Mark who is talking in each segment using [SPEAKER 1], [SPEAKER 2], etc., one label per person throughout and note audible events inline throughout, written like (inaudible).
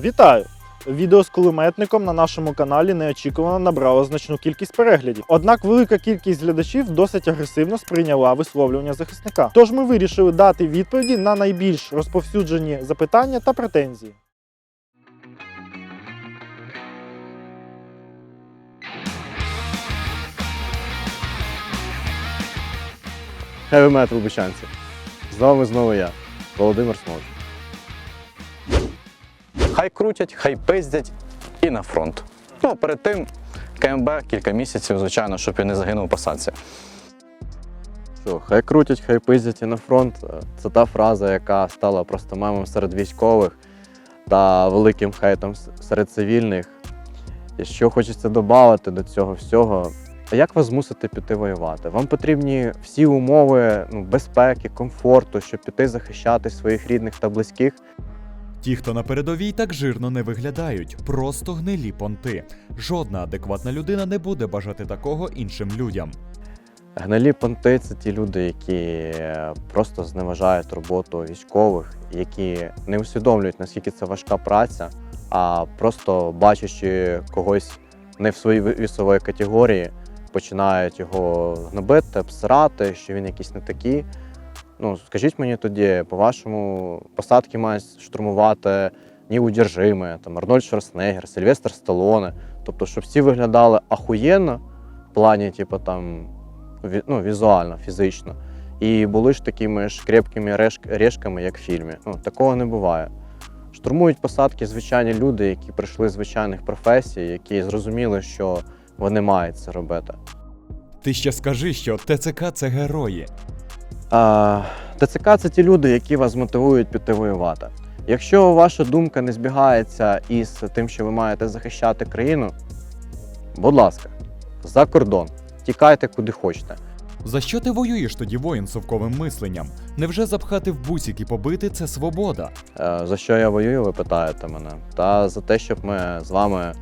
[SPEAKER 1] Вітаю! Відео з кулеметником на нашому каналі неочікувано набрало значну кількість переглядів. Однак велика кількість глядачів досить агресивно сприйняла висловлювання захисника. Тож ми вирішили дати відповіді на найбільш розповсюджені запитання та претензії.
[SPEAKER 2] Heavy Metal Бучанці. З вами знову я, Володимир Смолч.
[SPEAKER 3] Хай крутять, хай пиздять і на фронт. Ну, а перед тим КМБ кілька місяців, звичайно, щоб він не загинув у посадці.
[SPEAKER 2] Що, хай крутять, хай пиздять і на фронт. Це та фраза, яка стала просто мемом серед військових та великим хейтом серед цивільних. І що хочеться додати до цього всього. Як вас змусити піти воювати? Вам потрібні всі умови ну, безпеки, комфорту, щоб піти захищати своїх рідних та близьких.
[SPEAKER 4] Ті, хто на передовій так жирно не виглядають, просто гнилі понти. Жодна адекватна людина не буде бажати такого іншим людям.
[SPEAKER 2] Гнилі понти це ті люди, які е, просто зневажають роботу військових, які не усвідомлюють, наскільки це важка праця, а просто бачачи когось не в своїй ві- вісової категорії, починають його гнобити, обсирати, що він якийсь не такий. Ну, скажіть мені тоді, по-вашому, посадки мають штурмувати неудержими, там Арнольд Шварценеггер, Сильвестр Сталоне. Тобто, щоб всі виглядали ахуєнно в плані, типу, там, ну, візуально, фізично. І були ж такими ж крепкими решк- решками, як в фільмі. Ну, такого не буває. Штурмують посадки звичайні люди, які прийшли з звичайних професій, які зрозуміли, що вони мають це робити.
[SPEAKER 4] Ти ще скажи, що ТЦК це герої.
[SPEAKER 2] ТЦК це ті люди, які вас мотивують піти воювати. Якщо ваша думка не збігається із тим, що ви маєте захищати країну, будь ласка, за кордон, тікайте куди хочете.
[SPEAKER 4] За що ти воюєш тоді воїн з совковим мисленням? Невже запхати в бусік і побити це свобода?
[SPEAKER 2] Е, За що я воюю, ви питаєте мене? Та за те, щоб ми з вами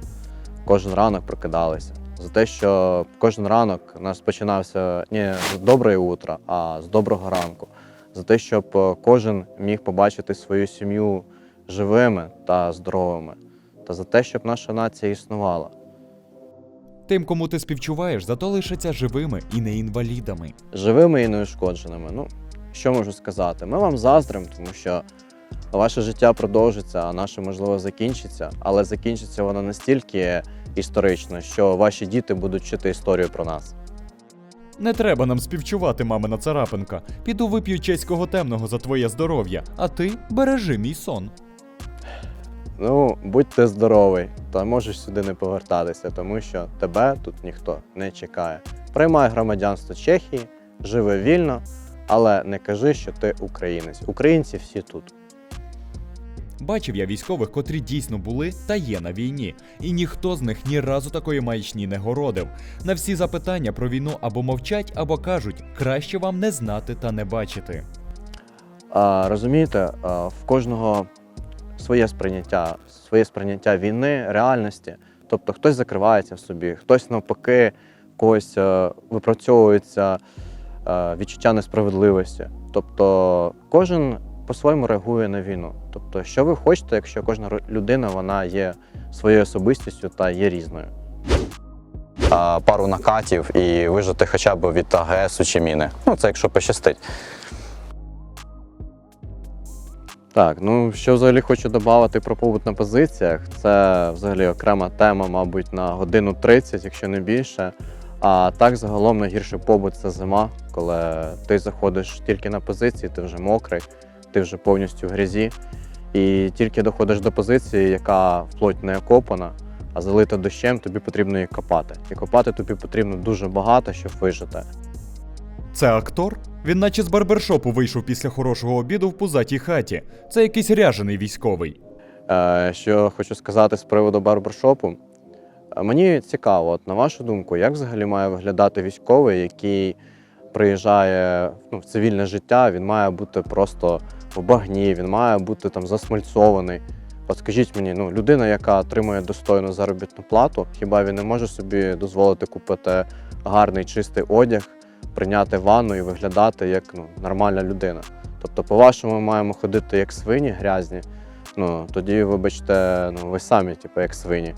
[SPEAKER 2] кожен ранок прокидалися. За те, що кожен ранок у нас починався не з доброї утра, а з доброго ранку. За те, щоб е, кожен міг побачити свою сім'ю живими та здоровими. Та за те, щоб наша нація існувала.
[SPEAKER 4] Тим, кому ти співчуваєш, зато лишаться живими і не інвалідами.
[SPEAKER 2] живими і неушкодженими. Ну, що можу сказати? Ми вам заздримо, тому що ваше життя продовжиться, а наше, можливо, закінчиться, але закінчиться воно настільки історично, що ваші діти будуть вчити історію про нас.
[SPEAKER 4] Не треба нам співчувати, мамина царапинка. Піду вип'ю чеського темного за твоє здоров'я, а ти бережи мій сон.
[SPEAKER 2] Ну, будьте здоровий, та можеш сюди не повертатися, тому що тебе тут ніхто не чекає. Приймай громадянство Чехії, живи вільно, але не кажи, що ти українець. Українці всі тут.
[SPEAKER 4] Бачив я військових, котрі дійсно були та є на війні, і ніхто з них ні разу такої маячні не городив. На всі запитання про війну або мовчать, або кажуть, краще вам не знати та не бачити.
[SPEAKER 2] А, розумієте, а, в кожного своє сприйняття, своє сприйняття війни, реальності. Тобто хтось закривається в собі, хтось навпаки, когось е, випрацьовується е, відчуття несправедливості. Тобто кожен по-своєму реагує на війну. Тобто, що ви хочете, якщо кожна людина вона є своєю особистістю та є різною.
[SPEAKER 3] Пару накатів і вижити хоча б від АГСу чи міни. Ну, це якщо пощастить.
[SPEAKER 2] Так, ну що взагалі хочу додати про побут на позиціях. Це взагалі окрема тема, мабуть, на годину 30, якщо не більше. А так загалом найгірший побут це зима, коли ти заходиш тільки на позиції, ти вже мокрий, ти вже повністю в грязі. І тільки доходиш до позиції, яка вплоть не окопана, а залита дощем, тобі потрібно її копати. І копати тобі потрібно дуже багато, щоб вижити.
[SPEAKER 4] Це актор? Він наче з барбершопу вийшов після хорошого обіду в пузатій хаті. Це якийсь ряжений військовий.
[SPEAKER 2] Е, Що хочу сказати з приводу барбершопу. Е, Мені цікаво, от, на вашу думку, як взагалі має виглядати військовий, який приїжджає ну, в цивільне життя, він має бути просто в багні, він має бути там засмальцований. От скажіть мені, ну, людина, яка отримує достойну заробітну плату, хіба він не може собі дозволити купити гарний чистий одяг, прийняти ванну і виглядати як ну, нормальна людина? Тобто, по-вашому, ми маємо ходити як свині грязні, ну тоді, вибачте, ну ви самі, типу, як свині.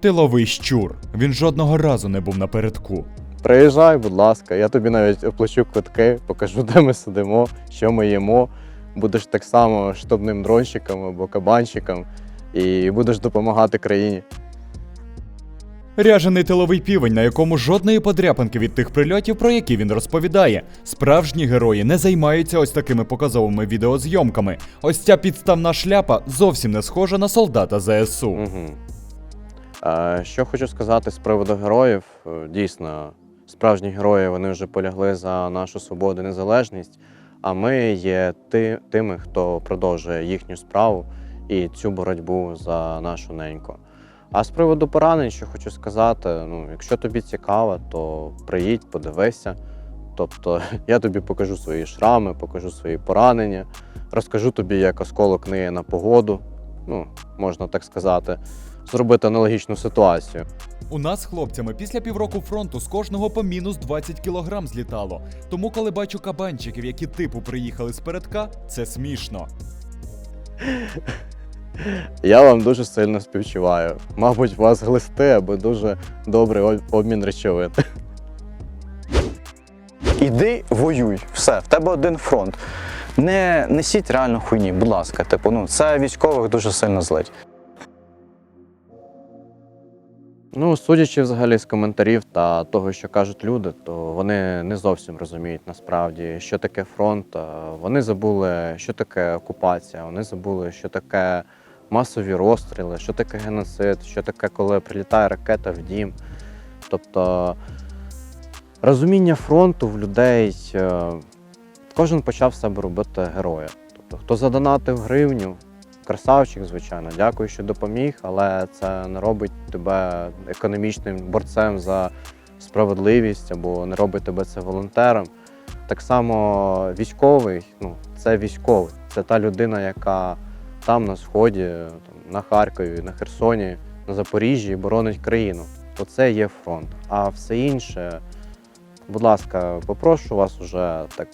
[SPEAKER 4] Тиловий щур. Він жодного разу не був напередку.
[SPEAKER 2] Приїжджай, будь ласка, я тобі навіть оплачу квитки, покажу, де ми сидимо, що ми їмо. Будеш так само штабним дронщиком або кабанщиком і будеш допомагати країні.
[SPEAKER 4] Ряжений тиловий півень, на якому жодної подряпинки від тих прильотів, про які він розповідає. Справжні герої не займаються ось такими показовими відеозйомками. Ось ця підставна шляпа зовсім не схожа на солдата ЗСУ.
[SPEAKER 2] Угу. Що хочу сказати з приводу героїв. Е, Дійсно, справжні герої вони вже полягли за нашу свободу і незалежність. А ми є ти, тими, хто продовжує їхню справу і цю боротьбу за нашу неньку. А з приводу поранень, що хочу сказати, ну, якщо тобі цікаво, то приїдь, подивися. Тобто (laughs) я тобі покажу свої шрами, покажу свої поранення, розкажу тобі, як осколок ниє на погоду, ну, можна так сказати, зробити аналогічну ситуацію.
[SPEAKER 4] У нас з хлопцями після півроку фронту з кожного по мінус 20 кілограм злітало. Тому, коли бачу кабанчиків, які типу приїхали з передка, це смішно.
[SPEAKER 2] Я вам дуже сильно співчуваю. Мабуть, вас глисти або дуже добрий обмін речовин.
[SPEAKER 3] Іди воюй, все, в тебе один фронт. Не несіть реально хуйні, будь ласка. Типу, ну це військових дуже сильно злить.
[SPEAKER 2] Ну, судячи взагалі з коментарів та того, що кажуть люди, то вони не зовсім розуміють насправді, що таке фронт. Вони забули, що таке окупація, вони забули, що таке масові розстріли, що таке геноцид, що таке, коли прилітає ракета в дім. Тобто розуміння фронту в людей, е, кожен почав себе робити героя. Тобто, хто задонатив гривню, красавчик, звичайно, дякую, що допоміг, але це не робить тебе економічним борцем за справедливість або не робить тебе це волонтером. Так само військовий, ну, це військовий, це та людина, яка там на сході, там, на Харкові, на Херсоні, на Запоріжжі боронить країну. Оце є фронт. А все інше, будь ласка, попрошу вас уже так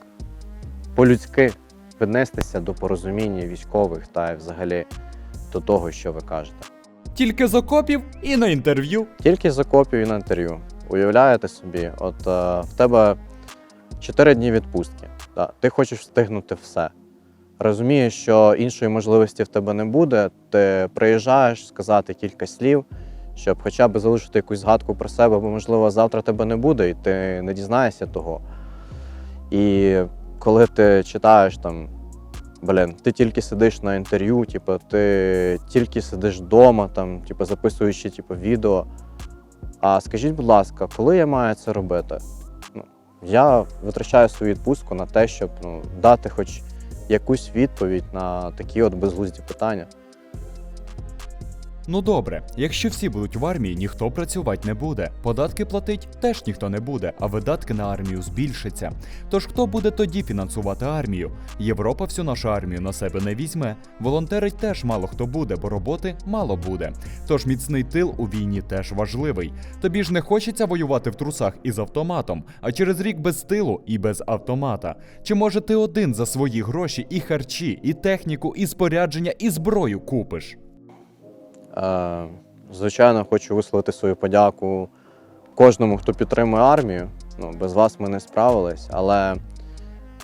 [SPEAKER 2] по-людськи віднестися до порозуміння військових та взагалі до того, що ви кажете.
[SPEAKER 4] Тільки з окопів і на інтерв'ю.
[SPEAKER 2] Тільки з окопів і на інтерв'ю. Уявляєте собі, от е, в тебе 4 дні відпустки. Да, ти хочеш встигнути все. Розумієш, що іншої можливості в тебе не буде. Ти приїжджаєш сказати кілька слів, щоб хоча б залишити якусь згадку про себе, бо, можливо, завтра тебе не буде, і ти не дізнаєшся того. І коли ти читаєш там, блін, ти тільки сидиш на інтерв'ю, типу, ти тільки сидиш вдома, там, типу, записуючи типу, відео. А скажіть, будь ласка, коли я маю це робити? Ну, я витрачаю свою відпустку на те, щоб ну, дати хоч якусь відповідь на такі от безглузді питання.
[SPEAKER 4] Ну добре, якщо всі будуть в армії, ніхто працювати не буде. Податки платить теж ніхто не буде, а видатки на армію збільшаться. Тож хто буде тоді фінансувати армію? Європа всю нашу армію на себе не візьме. Волонтерить теж мало хто буде, бо роботи мало буде. Тож міцний тил у війні теж важливий. Тобі ж не хочеться воювати в трусах із автоматом, а через рік без тилу і без автомата. Чи може ти один за свої гроші і харчі, і техніку, і спорядження, і зброю купиш?
[SPEAKER 2] Е, звичайно, хочу висловити свою подяку кожному, хто підтримує армію. Ну, без вас ми не справились, але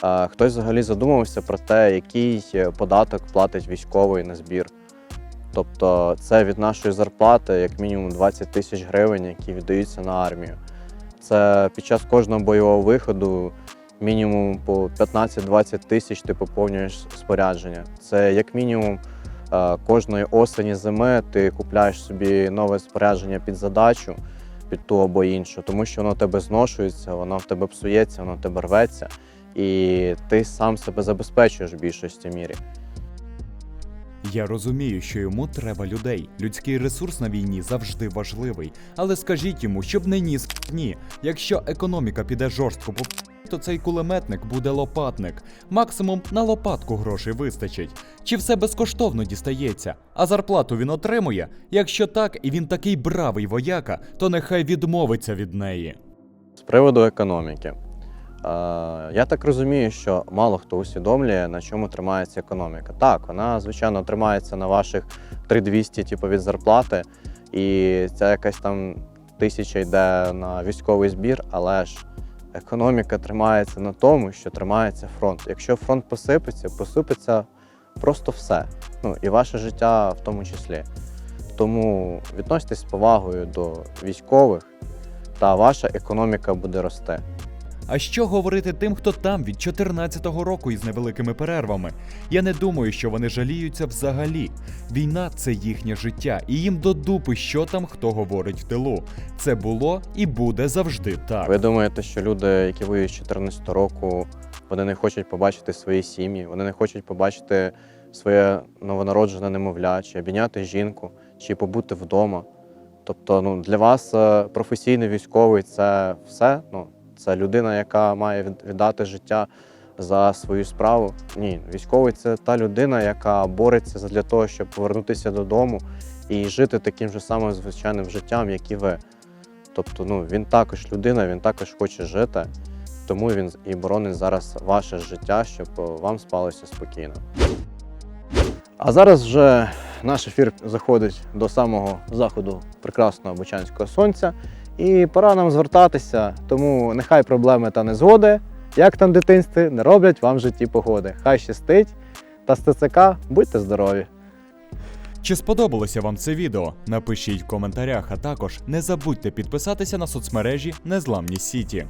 [SPEAKER 2] е, хтось взагалі задумався про те, який податок платить військовий на збір. Тобто це від нашої зарплати як мінімум 20 тисяч гривень, які віддаються на армію. Це під час кожного бойового виходу мінімум по 15-20 тисяч ти поповнюєш спорядження. Це як мінімум кожної осені зими ти купляєш собі нове спорядження під задачу, під ту або іншу, тому що воно в тебе зношується, воно в тебе псується, воно в тебе рветься, і ти сам себе забезпечуєш в більшості мірі.
[SPEAKER 4] Я розумію, що йому треба людей. Людський ресурс на війні завжди важливий. Але скажіть йому, щоб не ніс ні. Якщо економіка піде жорстко по то цей кулеметник буде лопатник. Максимум на лопатку грошей вистачить. Чи все безкоштовно дістається? А зарплату він отримує? Якщо так, і він такий бравий вояка, то нехай відмовиться від неї.
[SPEAKER 2] З приводу економіки. я так розумію, що мало хто усвідомлює, на чому тримається економіка. Так, вона, звичайно, тримається на ваших 3200 типу, від зарплати, і ця якась там тисяча йде на військовий збір, але ж економіка тримається на тому, що тримається фронт. Якщо фронт посипеться, посипеться просто все. Ну і ваше життя в тому числі. Тому відноситесь з повагою до військових, та ваша економіка буде рости.
[SPEAKER 4] А що говорити тим, хто там від 14-го року із невеликими перервами? Я не думаю, що вони жаліються взагалі. Війна це їхнє життя, і їм до дупи, що там хто говорить в тилу. Це було і буде завжди так.
[SPEAKER 2] Ви думаєте, що люди, які воюють з 14 року, вони не хочуть побачити свої сім'ї, вони не хочуть побачити своє новонароджене немовля, чи обійняти жінку, чи побути вдома. Тобто, ну для вас е, професійний військовий це все. Ну це людина, яка має віддати життя за свою справу. Ні, військовий це та людина, яка бореться для того, щоб повернутися додому і жити таким же самим звичайним життям, як і ви. Тобто, ну він також людина, він також хоче жити, тому він і боронить зараз ваше життя, щоб вам спалося спокійно. А зараз вже наш ефір заходить до самого заходу прекрасного бучанського сонця. І пора нам звертатися, тому нехай проблеми та незгоди, як там дитинстві, не роблять вам в житті погоди. Хай щастить та з ТЦК будьте здорові!
[SPEAKER 4] Чи сподобалося вам це відео? Напишіть в коментарях, а також не забудьте підписатися на соцмережі Незламні Сіті.